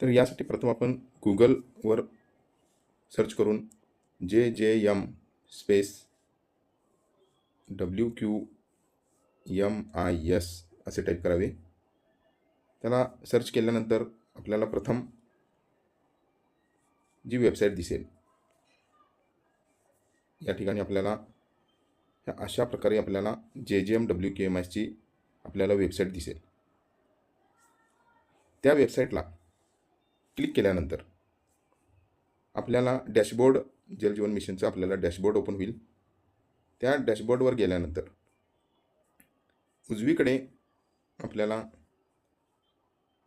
तर यासाठी प्रथम आपण गुगलवर सर्च करून J J M space W Q M I S असे टाईप करावे. त्याला सर्च केल्यानंतर आपल्याला प्रथम जी वेबसाईट दिसेल या ठिकाणी आपल्याला अशा प्रकारे आपल्याला J J M W K M एसची आपल्याला वेबसाईट दिसेल. त्या वेबसाईटला क्लिक केल्यानंतर आपल्याला डॅशबोर्ड जलजीवन मिशनचं आपल्याला डॅशबोर्ड ओपन होईल. त्या डॅशबोर्डवर गेल्यानंतर उजवीकडे आपल्याला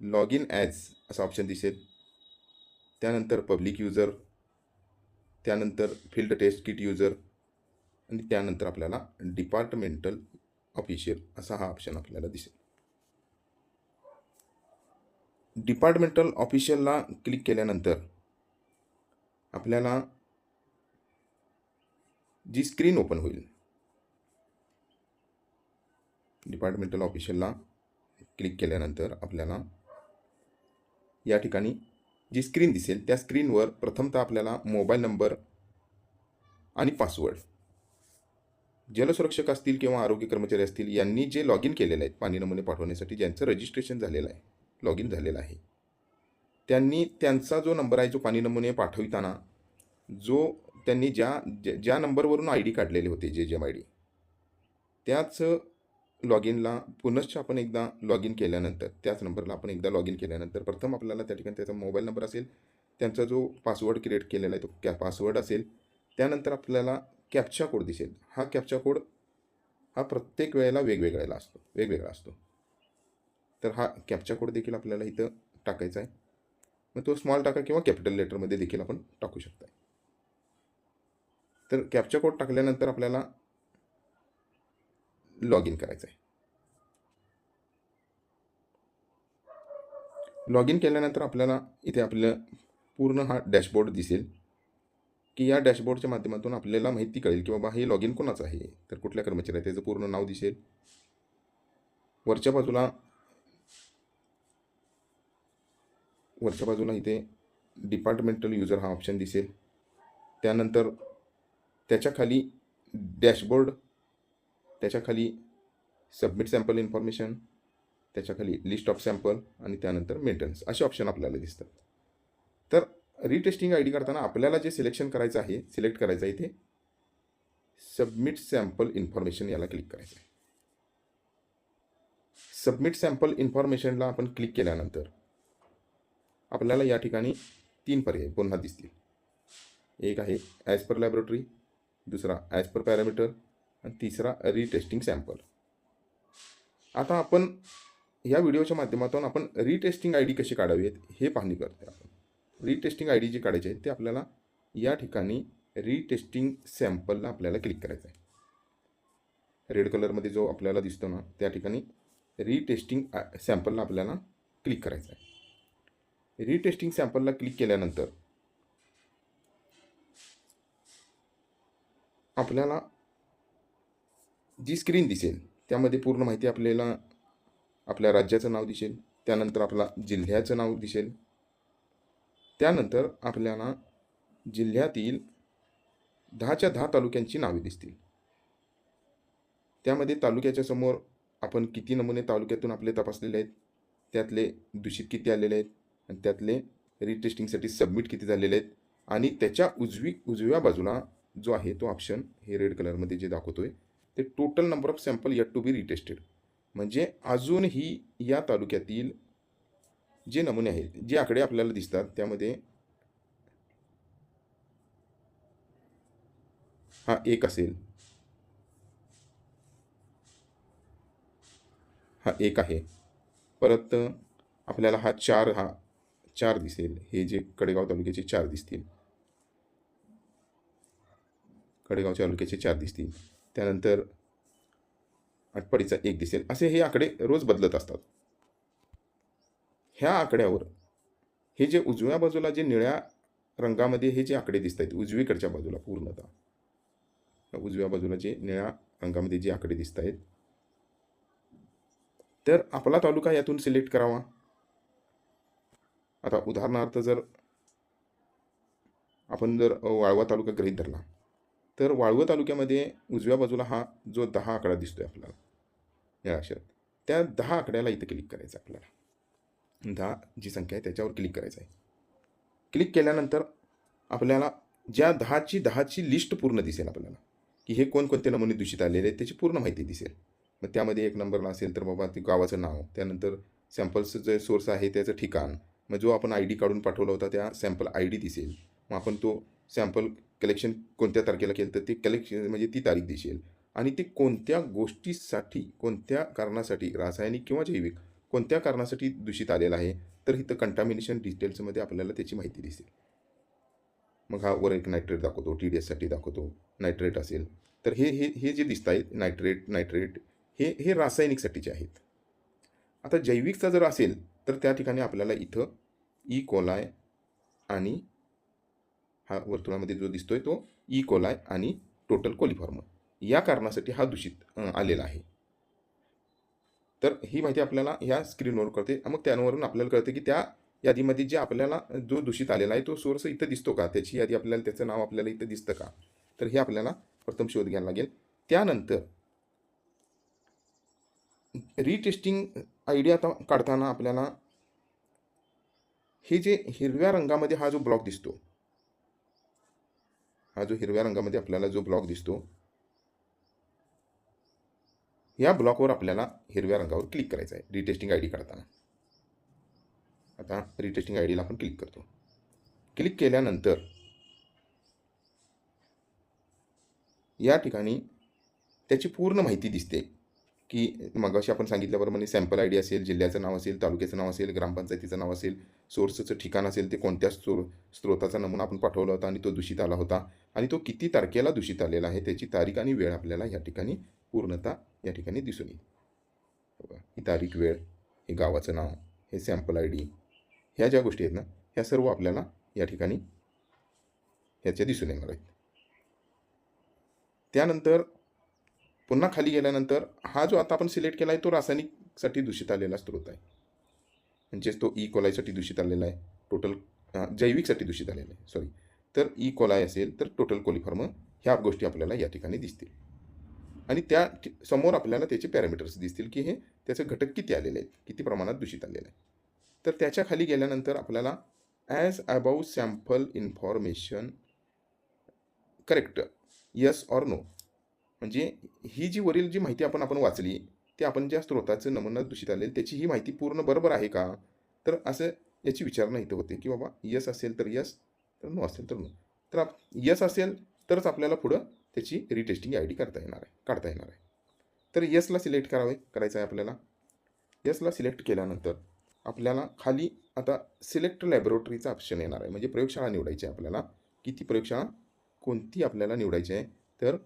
लॉग इन ॲज असा ऑप्शन दिसेल. त्यानंतर पब्लिक युजर त्यानंतर फिल्ड टेस्ट किट युजर आणि त्यानंतर आपल्याला डिपार्टमेंटल ऑफिशियल असा हा ऑप्शन आपल्याला दिसेल. डिपार्टमेंटल ऑफिशियलला क्लिक केल्यानंतर आपल्याला जी स्क्रीन ओपन होईल डिपार्टमेंटल ऑफिशियलला क्लिक केल्यानंतर आपल्याला या ठिकाणी जी स्क्रीन दिसेल त्या स्क्रीनवर प्रथमतः आपल्याला मोबाईल नंबर आणि पासवर्ड जलसुरक्षक असतील किंवा आरोग्य कर्मचारी असतील यांनी जे लॉग इन केलेलं आहे पाणी नमुने पाठवण्यासाठी ज्यांचं रजिस्ट्रेशन झालेलं आहे लॉग इन झालेला आहे. त्यांनी त्यांचा जो नंबर आहे जो पाणी नमुने पाठविताना जो त्यांनी ज्या ज्या- ज्या नंबरवरून आय डी काढलेले होते J J M I D त्याच लॉग इनला पुनश्च आपण एकदा लॉग इन केल्यानंतर त्याच नंबरला आपण एकदा लॉग इन केल्यानंतर प्रथम आपल्याला त्या ठिकाणी त्याचा मोबाईल नंबर असेल त्यांचा जो पासवर्ड क्रिएट केलेला आहे तो कॅ पासवर्ड असेल त्यानंतर आपल्याला कॅप्चा कोड दिसेल. हा कॅप्चा कोड हा प्रत्येक वेळेला वेगवेगळ्याला असतो वेगवेगळा असतो. तर हा कॅप्चा कोड देखील आपल्याला इथं टाकायचा आहे. मग तो स्मॉल टाका किंवा कॅपिटल लेटरमध्ये देखील आपण टाकू शकता. तर कॅप्चा कोड टाकल्यानंतर आपल्याला लॉग इन करायचं आहे. लॉग इन केल्यानंतर आपल्याला इथे आपलं पूर्ण हा डॅशबोर्ड दिसेल. की या डॅशबोर्डच्या माध्यमातून आपल्याला माहिती कळेल की बाबा हे लॉग इन कोणाचं आहे? तर कुठल्या कर्मचारी त्याचं पूर्ण नाव दिसेल? वरच्या बाजूला वरच्या बाजूला इथे डिपार्टमेंटल युजर हा ऑप्शन दिसेल. त्यानंतर त्याच्याखाली डॅशबोर्ड त्याच्याखाली सबमिट सॅम्पल इन्फॉर्मेशन त्याच्याखाली लिस्ट ऑफ सॅम्पल आणि त्यानंतर मेंटेनन्स असे ऑप्शन आपल्याला दिसतात. तर रिटेस्टिंग आय डी करताना आपल्याला जे सिलेक्शन करायचं आहे सिलेक्ट करायचं आहे इथे सबमिट सॅम्पल इन्फॉर्मेशन याला क्लिक करायचं आहे. सबमिट सॅम्पल इन्फॉर्मेशनला आपण क्लिक केल्यानंतर आपल्याला या ठिकाणी तीन पर्याय पुन्हा दिसतील. एक आहे ॲज पर लॅबोरेटरी दुसरा ॲज पर पॅरामीटर आणि तिसरा रिटेस्टिंग सॅम्पल आता आपण या व्हिडिओच्या माध्यमातून आपण रिटेस्टिंग आय डी कशी काढावीत हे पाहणी करते आपण. रिटेस्टिंग आय डी जे काढायचे आहे ते आपल्याला या ठिकाणी रिटेस्टिंग सॅम्पलला आपल्याला क्लिक करायचं आहे रेड कलरमध्ये जो आपल्याला दिसतो ना त्या ठिकाणी रिटेस्टिंग सॅम्पलला आपल्याला क्लिक करायचं आहे रिटेस्टिंग सॅम्पलला क्लिक केल्यानंतर आपल्याला जी स्क्रीन दिसेल त्यामध्ये पूर्ण माहिती आपल्याला आपल्या राज्याचं नाव दिसेल त्यानंतर आपला जिल्ह्याचं नाव दिसेल त्यानंतर आपल्याला जिल्ह्यातील दहाच्या दहा तालुक्यांची नावे दिसतील. त्यामध्ये तालुक्याच्या समोर आपण किती नमुने तालुक्यातून आपले तपासलेले आहेत त्यातले दूषित किती आलेले आहेत आणि त्यातले रिटेस्टिंगसाठी सबमिट किती झालेले आहेत? आणि त्याच्या उजवी उजव्या बाजूला जो आहे तो ऑप्शन हे रेड कलरमध्ये जे दाखवतो आहे ते total number of sample yet to be retested म्हणजे अजूनही या तालुक्यातील जे नमुने आहेत जे आकडे आपल्याला दिसतात त्यामध्ये हा एक असेल. हा एक आहे. परत आपल्याला हा चार हा चार दिसेल. हे जे कडेगाव तालुक्याचे चार दिसतील. कडेगाव तालुक्याचे चार दिसतील. त्यानंतर आटपाडीचा एक दिसेल. असे हे आकडे रोज बदलत असतात. ह्या आकड्यावर हे जे उजव्या बाजूला जे निळ्या रंगामध्ये हे जे आकडे दिसत आहेत उजवीकडच्या बाजूला पूर्णतः. उजव्या बाजूला जे निळ्या रंगामध्ये जे आकडे दिसत आहेत तर आपला तालुका यातून सिलेक्ट करावा. आता उदाहरणार्थ जर आपण जर वाळवा तालुका गृहीत धरला तर वाळवा तालुक्यामध्ये उजव्या बाजूला हा जो दहा आकडा दिसतोय आपल्याला या अक्षरात त्या दहा आकड्याला इथं क्लिक करायचं आपल्याला. दहा जी संख्या आहे त्याच्यावर क्लिक करायचं आहे. क्लिक केल्यानंतर आपल्याला ज्या दहाची दहाची लिस्ट पूर्ण दिसेल आपल्याला की हे कोणकोणते नमुने दूषित आलेले आहेत त्याची पूर्ण माहिती दिसेल. मग त्यामध्ये एक नंबरला असेल तर बाबा ते गावाचं नाव त्यानंतर सॅम्पल्सचं जे सोर्स आहे त्याचं ठिकाण मग जो आपण आय डी काढून पाठवला होता त्या सॅम्पल आय डी दिसेल. मग आपण तो सॅम्पल कलेक्शन कोणत्या तारखेला केलं तर ते कलेक्शन म्हणजे ती तारीख दिसेल. आणि ते कोणत्या गोष्टीसाठी कोणत्या कारणासाठी रासायनिक किंवा जैविक कोणत्या कारणासाठी दूषित आलेलं आहे तर इथं कंटामिनेशन डिटेल्समध्ये आपल्याला त्याची माहिती दिसेल. मग हा वर एक नायट्रेट दाखवतो टी डी एससाठी दाखवतो नायट्रेट असेल. तर हे हे हे जे दिसत आहेत नायट्रेट नायट्रेट हे हे रासायनिकसाठीचे आहेत. आता जैविकचा जर असेल तर त्या ठिकाणी आपल्याला इथं E. ई कोलाय आणि हा वर्तुळामध्ये जो दिसतोय तो e. ई कोलाय आणि टोटल कोलिफॉर्म या कारणासाठी हा दूषित आलेला आहे. तर ही माहिती आपल्याला ह्या स्क्रीनवर कळते. मग त्यावरून आपल्याला कळते की त्या यादीमध्ये जे आपल्याला जो दूषित आलेला आहे तो सोर्स इथं दिसतो का? त्याची यादी आपल्याला त्याचं नाव आपल्याला इथं दिसतं का? तर हे आपल्याला प्रथम शोध घ्यायला लागेल. त्यानंतर रिटेस्टिंग आयडिया आता काढताना आपल्याला हे जे हिरव्या रंगामध्ये हा जो ब्लॉक दिसतो हा जो हिरव्या रंगामध्ये आपल्याला जो ब्लॉक दिसतो या ब्लॉकवर आपल्याला हिरव्या रंगावर क्लिक करायचं आहे रिटेस्टिंग आय डी काढताना. आता रिटेस्टिंग आय डीला आपण क्लिक करतो. क्लिक केल्यानंतर या ठिकाणी त्याची पूर्ण माहिती दिसते. की मगाशी आपण सांगितल्याप्रमाणे सॅम्पल आय डी असेल जिल्ह्याचं नाव असेल तालुक्याचं नाव असेल ग्रामपंचायतीचं नाव असेल सोर्सचं ठिकाण असेल ते कोणत्या स्त्रो स्त्रोताचा नमुना आपण पाठवला होता आणि तो दूषित आला होता आणि तो किती तारखेला दूषित आलेला आहे त्याची तारीख आणि वेळ आपल्याला या ठिकाणी पूर्णता या ठिकाणी दिसून येईल. ही तारीख वेळ हे गावाचं नाव हे सॅम्पल आय डी ह्या ज्या गोष्टी आहेत ना ह्या सर्व आपल्याला या ठिकाणी ह्याच्या दिसून येणार आहेत. त्यानंतर पुन्हा खाली गेल्यानंतर हा जो आता आपण सिलेक्ट केला आहे तो रासायनिकसाठी दूषित आलेला स्रोत आहे. म्हणजेच तो e. ई कोलायसाठी दूषित आलेला आहे. टोटल जैविकसाठी दूषित आलेला आहे. सॉरी तर e. ई कोलाय असेल तर टोटल कोलिफॉर्म ह्या गोष्टी आपल्याला या ठिकाणी दिसतील. आणि त्या समोर आपल्याला त्याचे पॅरामीटर्स दिसतील की हे त्याचे घटक किती आलेले आहेत किती प्रमाणात दूषित आलेले आहे तर त्याच्याखाली गेल्यानंतर आपल्याला as above sample information correct yes or no म्हणजे ही जी वरील जी माहिती आपण आपण वाचली ती आपण ज्या स्रोताचं नमुना दूषित आलेलं त्याची ही माहिती पूर्ण बरोबर आहे का? तर असं याची विचारणा इथं होते की बाबा यस असेल तर यस तर नो असेल तर नो. तर आप यस असेल तरच आपल्याला पुढं त्याची रिटेस्टिंग आय डी करता येणार आहे काढता येणार आहे. तर यसला सिलेक्ट करावे करायचं आहे आपल्याला यसला सिलेक्ट केल्यानंतर आपल्याला खाली आता सिलेक्ट लॅबोरेटरीचा ऑप्शन येणार आहे. म्हणजे प्रयोगशाळा निवडायची आहे आपल्याला. किती प्रयोगशाळा? कोणती आपल्याला निवडायची आहे? तर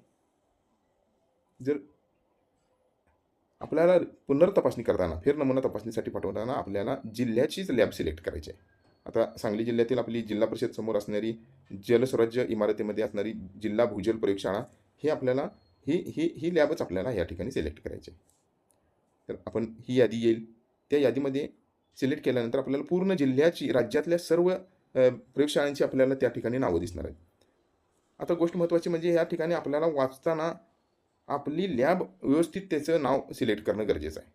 जर आपल्याला पुनर्तपासणी करताना फेर नमुना तपासणीसाठी पाठवताना आपल्याला जिल्ह्याचीच लॅब सिलेक्ट करायची आहे. आता सांगली जिल्ह्यातील आपली जिल्हा परिषद समोर असणारी जलस्वराज्य इमारतीमध्ये असणारी जिल्हा भूजल प्रयोगशाळा हे आपल्याला ही ही ही लॅबच आपल्याला या ठिकाणी सिलेक्ट करायची आहे. तर आपण ही यादी येईल. त्या यादीमध्ये सिलेक्ट केल्यानंतर आपल्याला पूर्ण जिल्ह्याची राज्यातल्या सर्व प्रयोगशाळांची आपल्याला त्या ठिकाणी नावं दिसणार आहेत. आता गोष्ट महत्त्वाची म्हणजे या ठिकाणी आपल्याला वाचताना आपली लॅब व्यवस्थित त्याचं नाव सिलेक्ट करणं गरजेचं आहे.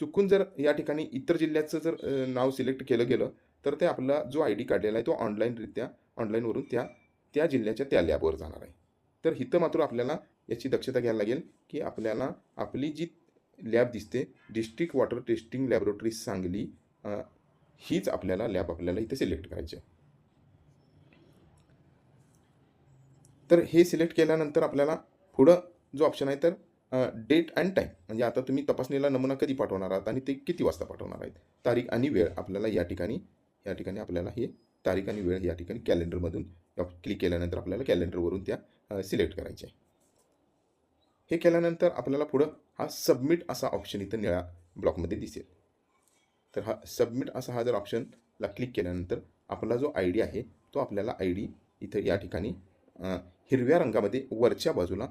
चुकून जर या ठिकाणी इतर जिल्ह्याचं जर नाव सिलेक्ट केलं गेलं तर ते आपला जो आय डी काढलेला आहे तो ऑनलाईनरित्या ऑनलाईनवरून त्या त्या जिल्ह्याच्या त्या लॅबवर जाणार आहे. तर इथं मात्र आपल्याला याची दक्षता घ्यायला लागेल की आपल्याला आपली जी लॅब दिसते district water testing laboratory Sangli हीच आपल्याला लॅब आपल्याला इथे सिलेक्ट करायची आहे. तर हे सिलेक्ट केल्यानंतर आपल्याला पुढं जो ऑप्शन आहे तर डेट अँड टाईम म्हणजे आता तुम्ही तपासणीला नमुना कधी पाठवणार आहात आणि ते किती वाजता पाठवणार आहेत? तारीख आणि वेळ आपल्याला या ठिकाणी या ठिकाणी आपल्याला हे तारीख आणि वेळ या ठिकाणी कॅलेंडरमधून क्लिक केल्यानंतर आपल्याला कॅलेंडरवरून त्या सिलेक्ट करायच्या आहे. हे केल्यानंतर आपल्याला पुढं हा सबमिट असा ऑप्शन इथं निळ्या ब्लॉकमध्ये दिसेल. तर हा सबमिट असा हा जर ऑप्शनला क्लिक केल्यानंतर आपला जो आय डी आहे तो आपल्याला आय डी इथं या ठिकाणी हिरव्या रंगामध्ये वरच्या बाजूला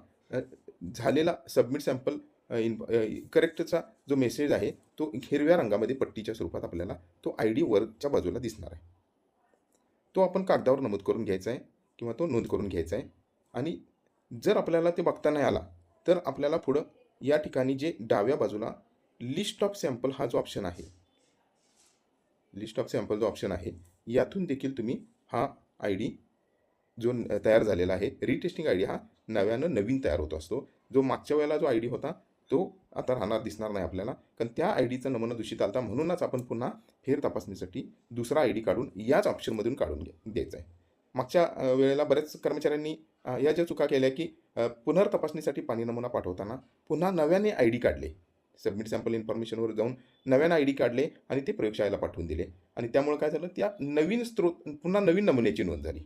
झालेला सबमिट सॅम्पल इन करेक्टचा जो मेसेज आहे तो हिरव्या रंगामध्ये पट्टीच्या स्वरूपात आपल्याला तो आय डी वरच्या बाजूला दिसणार आहे. तो आपण कागदावर नमूद करून घ्यायचा आहे किंवा तो नोंद करून घ्यायचा आहे. आणि जर आपल्याला ते बघता नाही आला तर आपल्याला पुढं या ठिकाणी जे डाव्या बाजूला लिस्ट ऑफ सॅम्पल हा जो ऑप्शन आहे लिस्ट ऑफ सॅम्पल जो ऑप्शन आहे यातून देखील तुम्ही हा आय डी जो तयार झालेला आहे रिटेस्टिंग आय डी हा नव्यानं नवीन तयार होत असतो. जो मागच्या वेळेला जो आय डी होता तो आता राहणार दिसणार नाही आपल्याला. कारण त्या आय डीचा नमुना दूषित आलता म्हणूनच आपण पुन्हा फेर तपासणीसाठी दुसरा आय डी काढून याच ऑप्शनमधून काढून घे द्यायचा आहे मागच्या वेळेला बऱ्याच कर्मचाऱ्यांनी या ज्या चुका केल्या की पुनर्तपासणीसाठी पाणी नमुना पाठवताना पुन्हा नव्याने आय डी काढले. सबमिट सॅम्पल इन्फॉर्मेशनवर जाऊन नव्यानं आय डी काढले आणि ते प्रयोगशाळेला पाठवून दिले. आणि त्यामुळे काय झालं त्या नवीन स्त्रोत पुन्हा नवीन नमुन्याची नोंद झाली.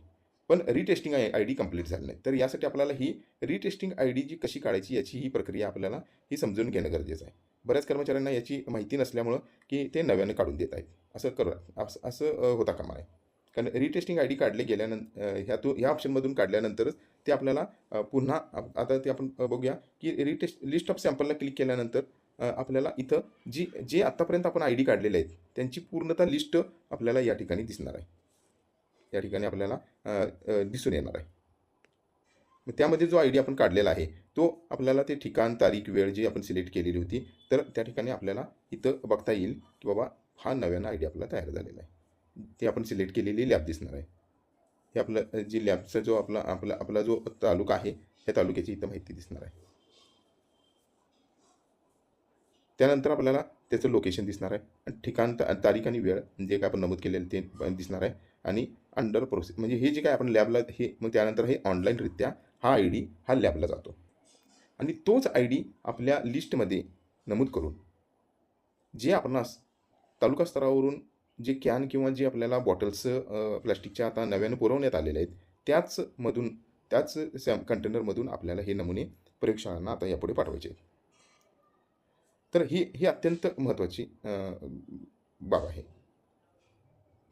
पण retesting I I D complete झाली नाही. तर यासाठी आपल्याला ही रिटेस्टिंग आय डी जी कशी काढायची याची ही प्रक्रिया आपल्याला ही समजून घेणं गरजेचं आहे. बऱ्याच कर्मचाऱ्यांना याची माहिती नसल्यामुळं की ते नव्यानं काढून देत आहेत. असं करू असं असं होता कामा आहे कारण रिटेस्टिंग आय डी काढले गेल्यानंतर ह्या तो ह्या ऑप्शनमधून काढल्यानंतरच ते आपल्याला पुन्हा आता ते आपण बघूया की रिटेस्ट लिस्ट ऑफ सॅम्पलला क्लिक केल्यानंतर आपल्याला इथं जी जे आत्तापर्यंत आपण आय डी काढलेले आहेत त्यांची पूर्णतः लिस्ट आपल्याला या ठिकाणी दिसणार आहे. या ठिकाणी आपल्याला दिसून येणार आहे. मग त्यामध्ये जो आय डी आपण काढलेला आहे तो आपल्याला ते ठिकाण तारीख वेळ जी आपण सिलेक्ट केलेली होती तर त्या ठिकाणी आपल्याला इथं बघता येईल की बाबा हा नव्यानं आय डी आपला तयार झालेला आहे. ते आपण सिलेक्ट केलेली लॅब दिसणार आहे. हे आपलं जी लॅबचा जो आपला आपला आपला जो तालुका आहे त्या तालुक्याची इथं माहिती दिसणार आहे. त्यानंतर आपल्याला त्याचं लोकेशन दिसणार आहे. ठिकाण ता- तारीख आणि वेळ जे काय आपण नमूद केलेलं ते दिसणार आहे. आणि अंडर प्रोसेस म्हणजे हे जे काय आपण लॅबला हे मग त्यानंतर हे ऑनलाईनरित्या हा आय डी हा लॅबला जातो. आणि तोच आय डी आपल्या लिस्टमध्ये नमूद करून जे आपणास तालुका स्तरावरून जे कॅन किंवा जे आपल्याला बॉटल्स प्लॅस्टिकच्या आता नव्यानं पुरवण्यात आलेले आहेत त्याचमधून त्याच सॅम कंटेनरमधून आपल्याला हे नमुने प्रयोगशाळांना आता यापुढे पाठवायचे तर ही ही अत्यंत महत्त्वाची बाब आहे.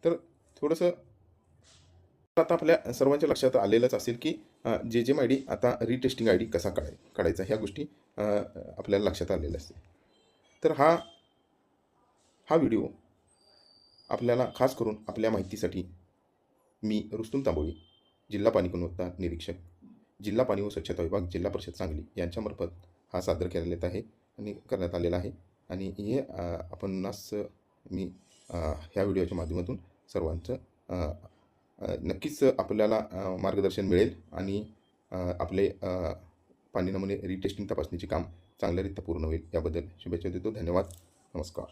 तर थोडंसं आता आपल्या सर्वांच्या लक्षात आलेलंच असेल की जे जे आय डी आता रिटेस्टिंग आय डी कसा काढाय काढायचा ह्या गोष्टी आपल्याला लक्षात आलेल्या असतील. तर हा हा व्हिडिओ आपल्याला खास करून आपल्या माहितीसाठी मी रुस्तुम तांबोळी जिल्हा पाणी गुणवत्ता निरीक्षक जिल्हा पाणी व स्वच्छता विभाग जिल्हा परिषद सांगली यांच्यामार्फत हा सादर करण्यात आहे आणि करण्यात आलेला आहे. आणि हे आपणास मी ह्या व्हिडिओच्या माध्यमातून सर्वांचं नक्कीच आपल्याला मार्गदर्शन मिळेल आणि आपले पाणी नमुने रिटेस्टिंग तपासणीचे काम चांगल्यारीत्या पूर्ण होईल. याबद्दल शुभेच्छा देतो. धन्यवाद. नमस्कार.